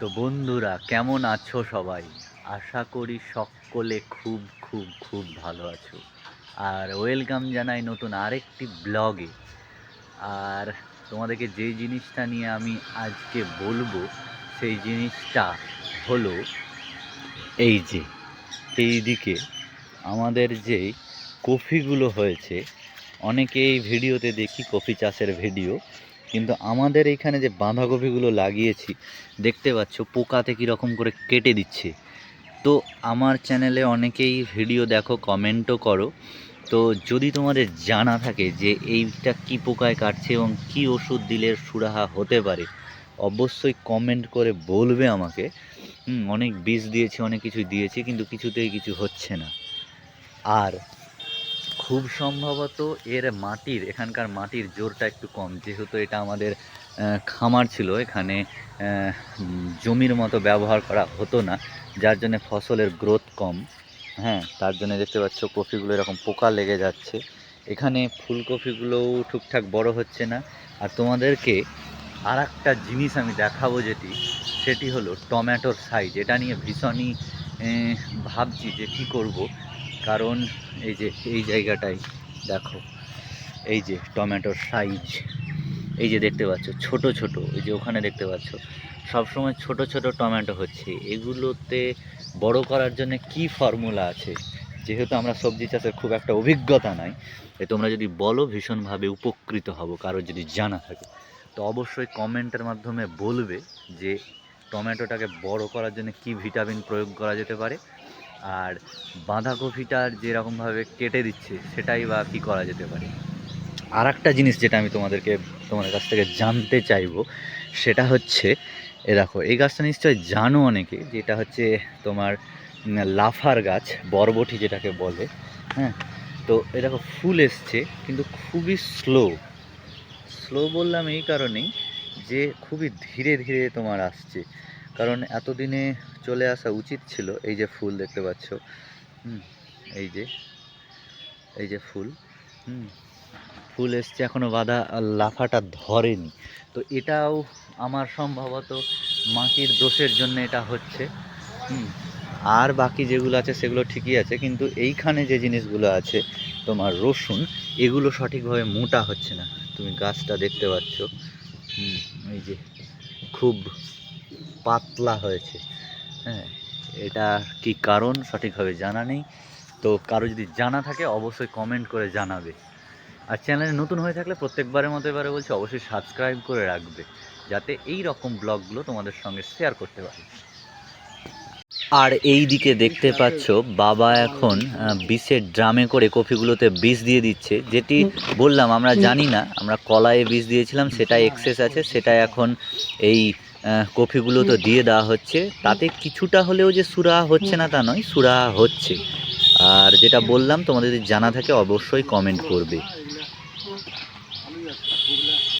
তো বন্ধুরা, কেমন আছো সবাই? আশা করি সকলে খুব খুব খুব ভালো আছো। আর ওয়েলকাম জানাই নতুন আরেকটি ব্লগে। আর তোমাদেরকে যেই জিনিসটা নিয়ে আমি আজকে বলব, সেই জিনিসটা হলো এই যে এই দিকে আমাদের যে কফিগুলো হয়েছে অনেকে এই ভিডিওতে দেখি কফি চাষের ভিডিও। কিন্তু আমাদের এখানে যে বাঁধাকপিগুলো লাগিয়েছি, দেখতে পাচ্ছ পোকাতে কীরকম করে কেটে দিচ্ছে। তো আমার চ্যানেলে অনেকেই ভিডিও দেখো, কমেন্টও করো। তো যদি তোমাদের জানা থাকে যে এইটা কি পোকায় কাটছে এবং কি ওষুধ দিলে সুরাহা হতে পারে, অবশ্যই কমেন্ট করে বলবে আমাকে। অনেক বীজ দিয়েছি, অনেক কিছু দিয়েছি, কিন্তু কিছুতেই কিছু হচ্ছে না। আর খুব সম্ভবত এর মাটির, এখানকার মাটির জোরটা একটু কম। যেহেতু এটা আমাদের খামার ছিল, এখানে জমির মতো ব্যবহার করা হতো না, যার জন্য ফসলের গ্রোথ কম। হ্যাঁ তার জন্য দেখতে পাচ্ছ কফিগুলো এরকম পোকা লেগে যাচ্ছে। এখানে ফুলকপিগুলোও ঠিকঠাক বড় হচ্ছে না। আর তোমাদেরকে আর একটা জিনিস আমি দেখাবো যেটি, সেটি হলো টমেটোর সাইজ এটা নিয়ে ভীষণই ভাবছি যে কী করব। কারণ এই যে, এই জায়গাটাই দেখো, এই যে টমেটোর সাইজ এই যে দেখতে পাচ্ছ, ছোট ছোট, এই যে ওখানে দেখতে পাচ্ছ, সবসময় ছোট ছোট টমেটো হচ্ছে। এগুলোতে বড় করার জন্য কি ফর্মুলা আছে? যেহেতু আমরা সবজি চাষের খুব একটা অভিজ্ঞতা নাই, তাই তোমরা যদি বলো, ভীষণভাবে উপকৃত হব কারও যদি জানা থাকে। তো অবশ্যই কমেন্টের মাধ্যমে বলবে যে, টমেটোটাকে বড় করার জন্য কি ভিটামিন প্রয়োগ করা যেতে পারে আর বাঁধাকপিটার যেরকমভাবে কেটে দিচ্ছে, সেটাই বা কী করা যেতে পারে? আর একটা জিনিস যেটা আমি তোমাদেরকে, তোমাদের কাছ থেকে জানতে চাইব, সেটা হচ্ছে, এ দেখো, এই গাছটা নিশ্চয়ই জানো অনেকে, যেটা হচ্ছে তোমার লাফার গাছ, বরবটি যেটাকে বলে হ্যাঁ? তো এ দেখো, ফুল এসছে, কিন্তু খুবই স্লো স্লো বললাম এই কারণেই যে খুবই ধীরে ধীরে তোমার আসছে। কারণ এতদিনে চলে আসা উচিত ছিল এই যে ফুল দেখতে পাচ্ছ। হুম, এই যে এই যে ফুল। হুম, ফুল এসছে এখনও বাঁধা লাফাটা ধরেনি। তো এটাও আমার সম্ভবত মাটির দোষের জন্য এটা হচ্ছে। হুম, আর বাকি যেগুলো আছে সেগুলো ঠিকই আছে, কিন্তু এইখানে যে জিনিসগুলো আছে, তোমার রসুন, এগুলো সঠিকভাবে মোটা হচ্ছে না। তুমি গাছটা দেখতে পাচ্ছ। হুম, এই যে খুব পাতলা হয়েছে। হ্যাঁ এটা কি কারণ? সঠিকভাবে জানা নেই। তো কারও যদি জানা থাকে, অবশ্যই কমেন্ট করে জানাবে। আর চ্যানেলে নতুন হয়ে থাকলে প্রত্যেকবারের মতো এবারে বলছি, অবশ্যই সাবস্ক্রাইব করে রাখবে। যাতে এই রকম ব্লগগুলো তোমাদের সঙ্গে শেয়ার করতে পারি। আর এই দিকে দেখতে পাচ্ছ, বাবা এখন বিষের ড্রামে করে কফিগুলোতে বিষ দিয়ে দিচ্ছে। যেটি বললাম, আমরা জানি না, আমরা কলায় বিষ দিয়েছিলাম সেটা এক্সেস আছে সেটা এখন এই কফিগুলো তো দিয়ে দেওয়া হচ্ছে। তাতে কিছুটা হলেও যে সুরাহা হচ্ছে না তা নয় সুরাহা হচ্ছে। আর যেটা বললাম, তোমাদের যদি জানা থাকে, অবশ্যই কমেন্ট করবে।